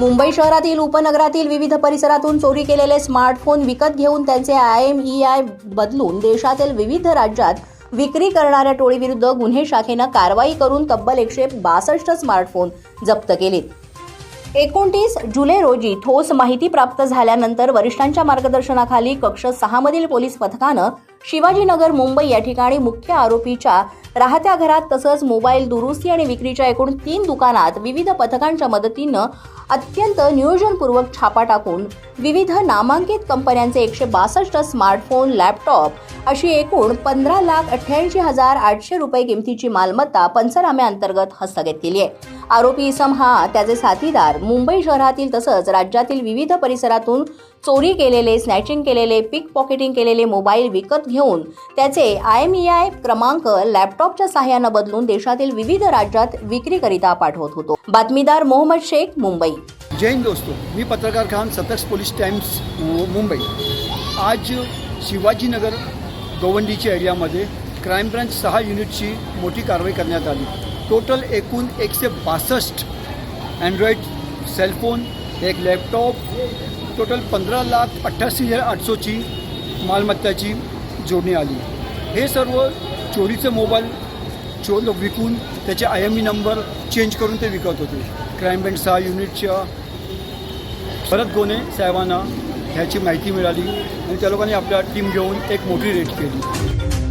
मुंबई शहरातील उपनगरातील विविध परिसरातून चोरी केलेले स्मार्टफोन विकत घेऊन त्यांचे आय एम ई आय बदलून देशातील विविध राज्यात विक्री करणाऱ्या टोळीविरुद्ध गुन्हे शाखेनं कारवाई करून तब्बल एकशे बासष्ट स्मार्टफोन जप्त केलेत. एकोणतीस जुलै रोजी ठोस माहिती प्राप्त झाल्यानंतर वरिष्ठांच्या मार्गदर्शनाखाली कक्ष सहा मधील पोलीस पथकानं शिवाजीनगर मुंबई या ठिकाणी मुख्य आरोपीच्या राहत्या घरात तसंच मोबाईल दुरुस्ती आणि विक्रीच्या एकूण तीन दुकानात विविध पथकांच्या मदतीनं अत्यंत नियोजनपूर्वक छापा टाकून विविध नामांकित कंपन्यांचे एकशे बासष्ट स्मार्टफोन लॅपटॉप अशी एकूण पंधरा लाख अठ्ठ्याऐंशी हजार आठशे रुपये किमतीची मालमत्ता पंचनाम्याअंतर्गत हस्तगत केली आहे. आरोपी इसम हा त्याचे साथीदार मुंबई शहरातील तसंच राज्यातील विविध परिसरातून चोरी केलेले स्नॅचिंग केलेले पिक पॉकेटिंग केलेले मोबाईल विकत घेऊन त्याचे आय एम ई आय क्रमांक लॅपटॉपच्या सहाय्यानं बदलून देशातील विविध राज्यात विक्रीकरिता पाठवत होतो. बातमीदार मोहम्मद शेख मुंबई. जय हिंद दोस्तों मी पत्रकार खान सतर्क पोलीस टाइम्स मुंबई. आज शिवाजीनगर गोवंडीच्या एरियामध्ये क्राईम ब्रांच सहा युनिटची मोठी कारवाई करण्यात आली. टोटल एकूण एकशे बासष्ट अँड्रॉईड सेलफोन एक लॅपटॉप टोटल पंधरा लाख अठ्ठ्याऐंशी हजार आठशेची मालमत्ताची जोडणी आली. हे सर्व चोरीचे मोबाईल चोर विकून त्याचे I M E number change करून ते विकत होते. क्राईम ब्रँच सहा युनिटच्या परत गोने साहेबांना ह्याची माहिती मिळाली आणि त्या लोकांनी आपल्या टीम घेऊन एक मोठी रेड केली.